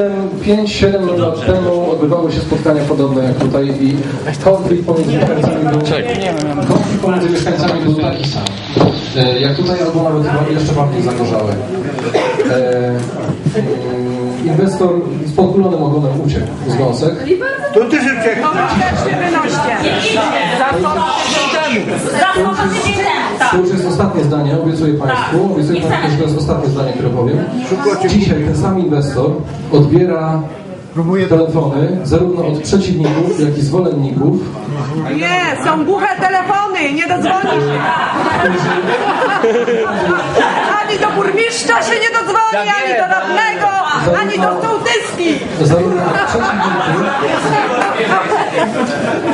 5-7 lat temu odbywały się spotkania podobne jak tutaj i konflikt pomiędzy mieszkańcami był, konflikt pomiędzy mieszkańcami był taki sam. E, Jak tutaj, albo nawet chyba jeszcze bardziej zagorzały. E, mm, inwestor z podkulonym ogonem uciekł z gąsek. To ty się uciekł. To już jest ostatnie zdanie, obiecuję Państwu. Obiecuję Państwu, że to jest ostatnie zdanie, które powiem. Dzisiaj ten sam inwestor odbiera telefony zarówno od przeciwników, jak i zwolenników Nie, są głuche telefony, nie dodzwonisz się. Ani do burmistrza się nie dodzwoni, ani do radnego, ani do sołtyski. Zarówno od przeciwników,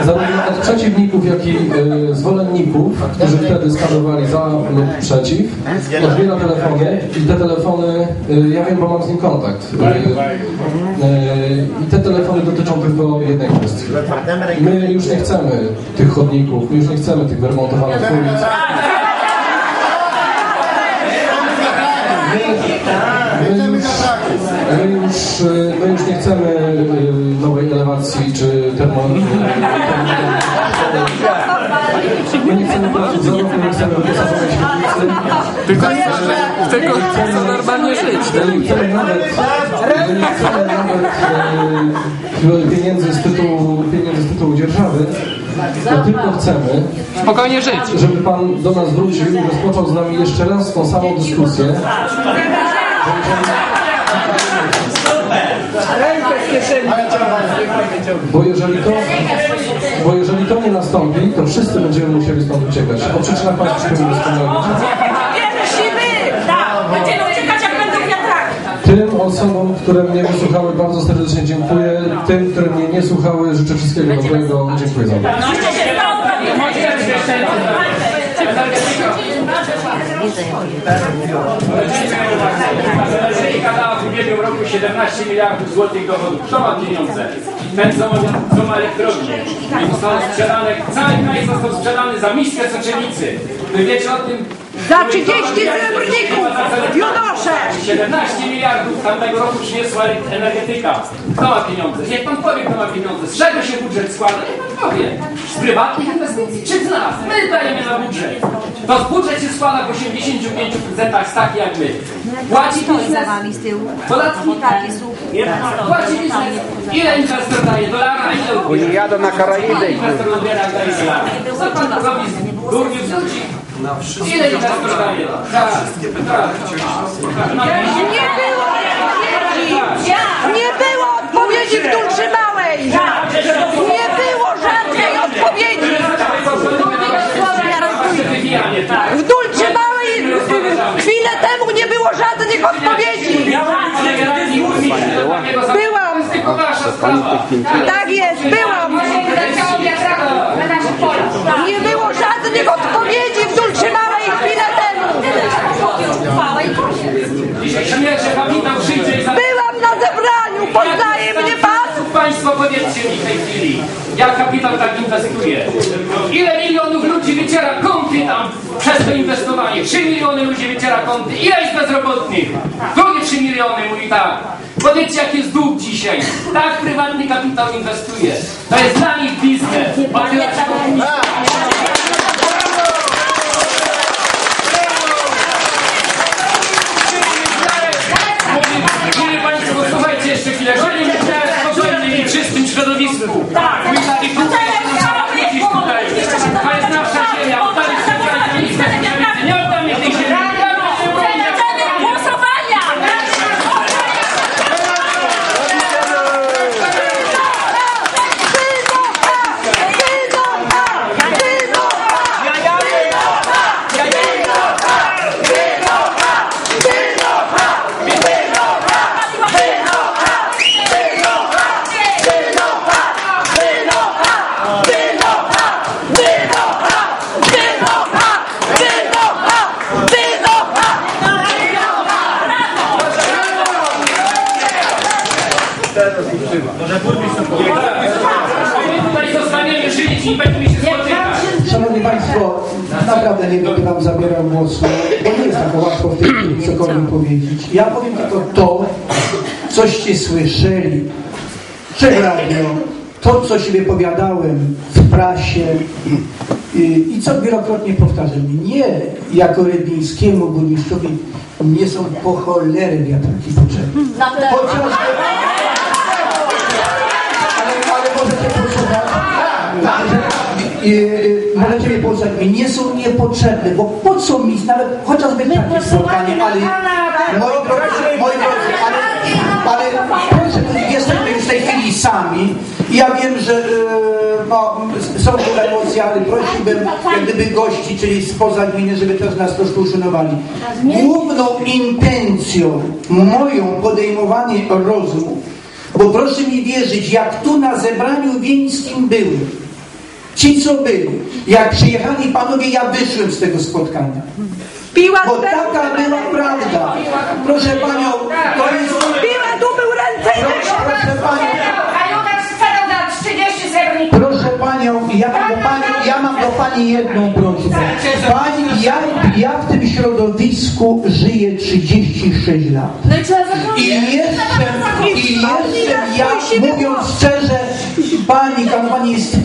zarówno od przeciwników, jak i y, zwolenników, którzy wtedy skandowali za lub przeciw, odbiera telefony i te telefony, y, ja wiem, bo mam z nim kontakt. Y, y, I te telefony dotyczą tylko jednej kwestii. My już nie chcemy tych chodników, my już nie chcemy tych wyremontowanych ulic. My już, my już, y, my już nie chcemy y, nowej elewacji czy termo... My nie chcemy płacić za rok, my nie chcemy wyposażonej świetlicy. Tylko, tylko chcą normalnie żyć. My nie chcemy nawet, my nie chcemy nawet pieniędzy z tytułu, pieniędzy z tytułu dzierżawy, to tylko chcemy, Spokojnie żyć. żeby Pan do nas wrócił i rozpoczął z nami jeszcze raz tą samą dyskusję. Kieszeni. Bo jeżeli to, bo jeżeli to nie nastąpi, to wszyscy będziemy musieli stąd uciekać. O przyczynach uciekać jak będą wiatraki. Tym osobom, które mnie wysłuchały, bardzo serdecznie dziękuję. Tym, które mnie nie słuchały, życzę wszystkiego dobrego. Dziękuję za uwagę. Stało Ameryka dała w ubiegłym roku 17 miliardów złotych dochodów. Kto ma pieniądze? Ten, co ma, co ma elektrownię. I zostało sprzedane, cały kraj został sprzedany za miskę soczenicy. Wy wiecie o tym? Za 30 srebrników, junosze. 17 miliardów tamtego roku przyniosła energetyka. Kto ma pieniądze? Niech pan powie, kto ma pieniądze. Z czego się budżet składa? Niech pan powie. Z prywatnych inwestycji czy z nas? My dajemy na budżet. To budżet się składa w 85% z takich jak my. Płaci Stoi za biznes, wami z tyłu. podatki słup. Płaci biznes. Ile inwestor daje? Dolara? Ile Oni jadą na Karaiby. inwestor odbiera dolara? Co pan robi z durniów z ludzi? Ile inwestor daje? Tak, tak. Nie było. Nie było odpowiedzi w Dulczy Małej. Nie było żadnej odpowiedzi. Wywijanie, tak. W Dulczy Małej chwilę temu nie było żadnych odpowiedzi. Byłam. Tak jest, byłam. Nie było żadnych odpowiedzi w Dulczy Małej chwilę temu. Byłam na zebraniu, poznaje mnie pan? Państwo powiedzcie mi w tej chwili, jak kapitał tak inwestuje? Ile milionów ludzi wyciera kąty tam przez to inwestowanie? 3 miliony ludzi wyciera kąty. Ile jest bezrobotnych? Drugie 3 miliony mówi tak. Powiedzcie, jaki jest dług kapitał inwestuje. To jest dla nich biznes. Odbierać Mówili naprawdę nie będę Wam zabierał głosu, bo nie jest tak łatwo w tej chwili cokolwiek powiedzieć. Ja powiem tylko to, coście słyszeli, czy radio, to co się wypowiadałem w prasie y, i co wielokrotnie powtarzam, mnie jako rybnińskiemu burmistrzowi nie są po cholerę wiatraki potrzebne. Chociażby... Ale, ale możecie posłuchać. Yy, możecie mnie posłuchać. Mi nie są niepotrzebne, bo po co mi nawet chociażby takie spotkanie, ale moi drodzy, moi drodzy, ale, ale proszę, jesteśmy już w tej chwili sami. Ja wiem, że yy, no, są tu emocje, ale prosiłbym jak gdyby gości, czyli spoza gminy, żeby też nas troszkę uszanowali. Główną intencją moją podejmowanie rozmów bo proszę mi wierzyć, jak tu na zebraniu wieńskim były, ci co byli, jak przyjechali panowie, ja wyszłem z tego spotkania. Piła Bo taka była prawda. Proszę panią, to jest... Piła tu był ręce i Proszę, proszę panią, A Judasz sprzedał za 30 serników. proszę panią, ja mam do pani, ja mam do pani jedną prośbę. Pani, ja, ja w tym środowisku żyję 36 lat. No i jeszcze, i jeszcze ja, mówiąc szczerze,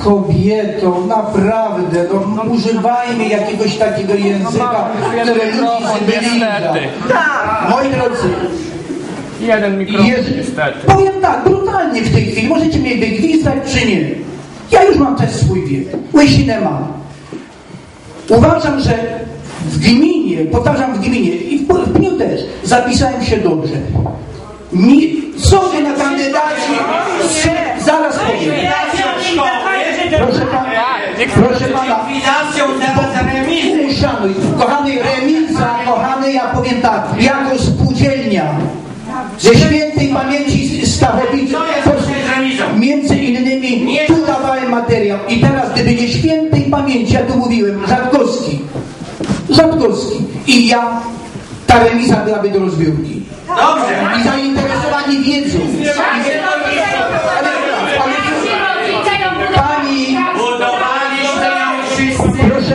pani jest kobietą, naprawdę, no, używajmy jakiegoś takiego języka, które ludzi zbliża. Moi drodzy, Jeden mikrofon, jest, niestety. powiem tak, brutalnie w tej chwili, możecie mnie wygwizdać czy nie. Ja już mam też swój wiek, łysinę mam. Uważam, że w gminie, powtarzam w gminie i w, w dniu też, zapisałem się dobrze. Mi, sobie na kandydaci, zaraz powiem. Proszę pana, proszę pana, uszanuj. Kochany remiza, kochany, ja powiem tak, jako spółdzielnia ze świętej pamięci Stachowice, między innymi tu dawałem materiał i teraz gdyby nie świętej pamięci, ja tu mówiłem, Rzadkowski, Rzadkowski i ja, ta remiza byłaby do rozbiórki. Dobrze. I zainteresowani wiedzą. I,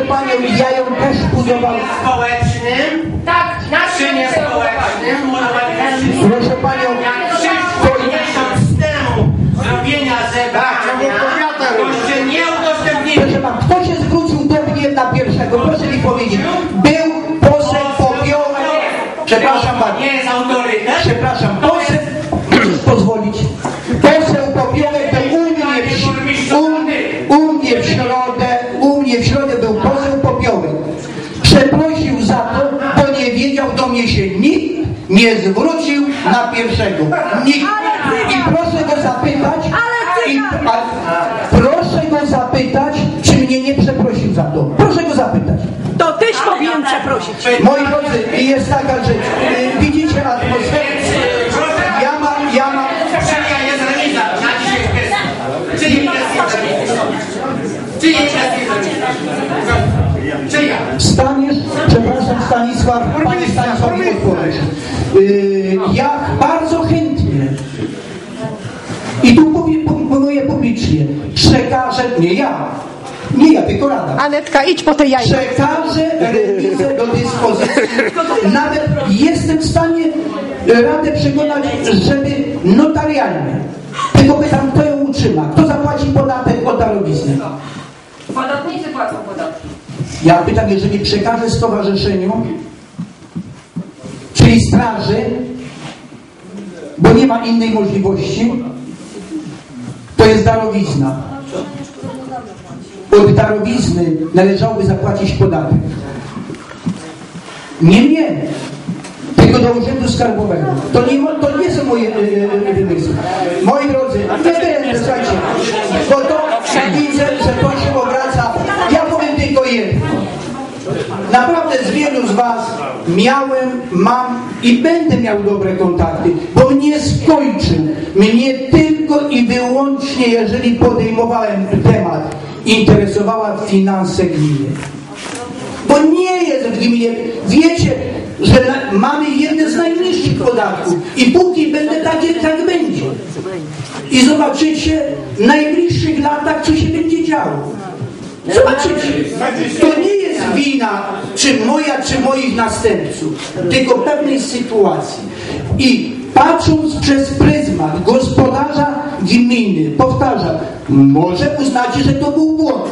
proszę panią, ja ją też budowałem. społecznym, Tak, nasz czy nie społecznym. Proszę panią, Wszyscy miesiąc temu zrobienia zebrania, toście nie udostępnili. proszę pana, kto się zwrócił do mnie na pierwszego? Proszę mi powiedzieć. Był poseł Popiołek. Przepraszam bardzo. Nie jest autorytet. Przepraszam, poseł, możesz pozwolić. Poseł Popiołek był u mnie, w, u, u mnie w środę, u mnie w środę był poseł Popiołek. Przeprosił za to, bo nie wiedział, do mnie się nikt nie zwrócił na pierwszego. Nikt. I proszę go zapytać, i, a, proszę go zapytać, czy mnie nie przeprosił za to. Proszę go zapytać. To tyś powinien przeprosić. Moi drodzy, jest taka rzecz. Y, Widzicie atmosferę? Ja mam, ja mam. Czyja jest remiza na dzisiaj nie ja, nie ja, tylko Rada. Anetka, idź po te jajka. Przekażę rewizję do dyspozycji. Nawet jestem w stanie Radę przekonać, żeby notarialnie. Tylko pytam, kto ją utrzyma? Kto zapłaci podatek od darowiznę? Podatnicy płacą podatki. Ja pytam, jeżeli przekażę stowarzyszeniu, czyli straży, bo nie ma innej możliwości, to jest darowizna. Od darowizny należałoby zapłacić podatek. Nie mnie, tylko do Urzędu Skarbowego. To nie, to nie są moje e, e, wymysły. Moi drodzy, nie będę, słuchajcie, bo to widzę, że to się obraca. Ja powiem tylko jedno. Naprawdę z wielu z Was miałem, mam i będę miał dobre kontakty, bo nie skończył mnie tylko i wyłącznie, jeżeli podejmowałem temat, interesowała finanse gminy. Bo nie jest w gminie, wiecie, że na, mamy jedne z najniższych podatków i póki będę takie, tak będzie. I zobaczycie w najbliższych latach, co się będzie działo. Zobaczycie. To nie jest wina, czy moja, czy moich następców, tylko pewnej sytuacji. I patrząc przez pryzmat gospodarza gminy, powtarzam, może uznacie, że to był błąd.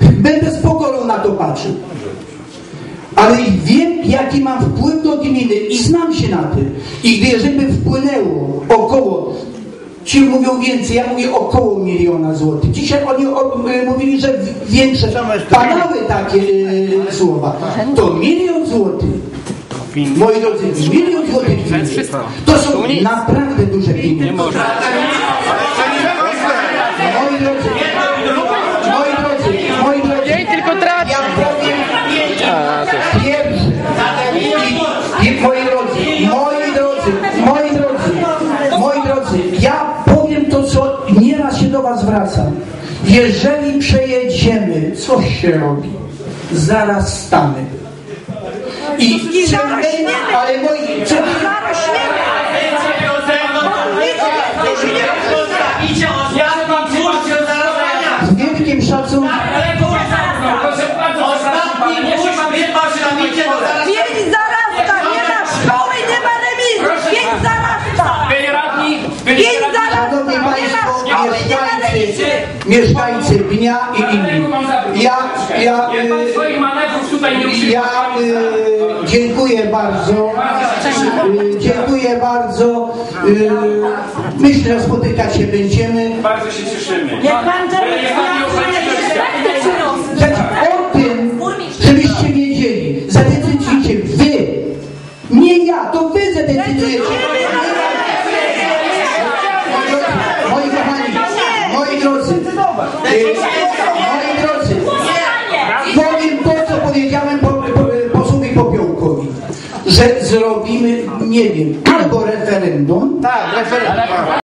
Będę z pokorą na to patrzył. Ale wiem, jaki mam wpływ do gminy i znam się na tym. I gdy żeby wpłynęło około, ci mówią więcej, ja mówię około miliona złotych. Dzisiaj oni o, y, mówili, że większe, padały takie y, słowa. To milion złotych. Moi drodzy, milion złotych gminy. To są naprawdę duże pieniądze. Moi drodzy, moi drodzy, moi drodzy, Jej tylko traci. ja powiem pierwsze. I, I moi drodzy, moi drodzy, moi drodzy, moi drodzy, ja powiem to, co nieraz się do was zwracam. Jeżeli przejedziemy, co się robi? Zaraz stamy. I, zarośniemy. ale moi, czy, Zarośniemy. Ja z wielkim szacunkiem, Ostatni mam wypał się na micie, to zaraz... Pięć zarasta, nie ma szkoły, nie ma remizy. Pięć byli Pięć Szanowni nie ma Państwo, szkoły, nie ma mieszkańcy, remizy. mieszkańcy Pnia i inni. Ja, ja, Nie ja y, dziękuję bardzo. Y, dziękuję bardzo. Y, myślę, że spotykać się będziemy. Bardzo się cieszymy. Niech pan to Znaczy, o tym, żebyście wiedzieli, zadecydujcie wy. Nie ja, to wy zadecydujecie. Moi kochani, moi drodzy, y, moi że zrobimy, nie wiem, albo referendum, Tak, referendum.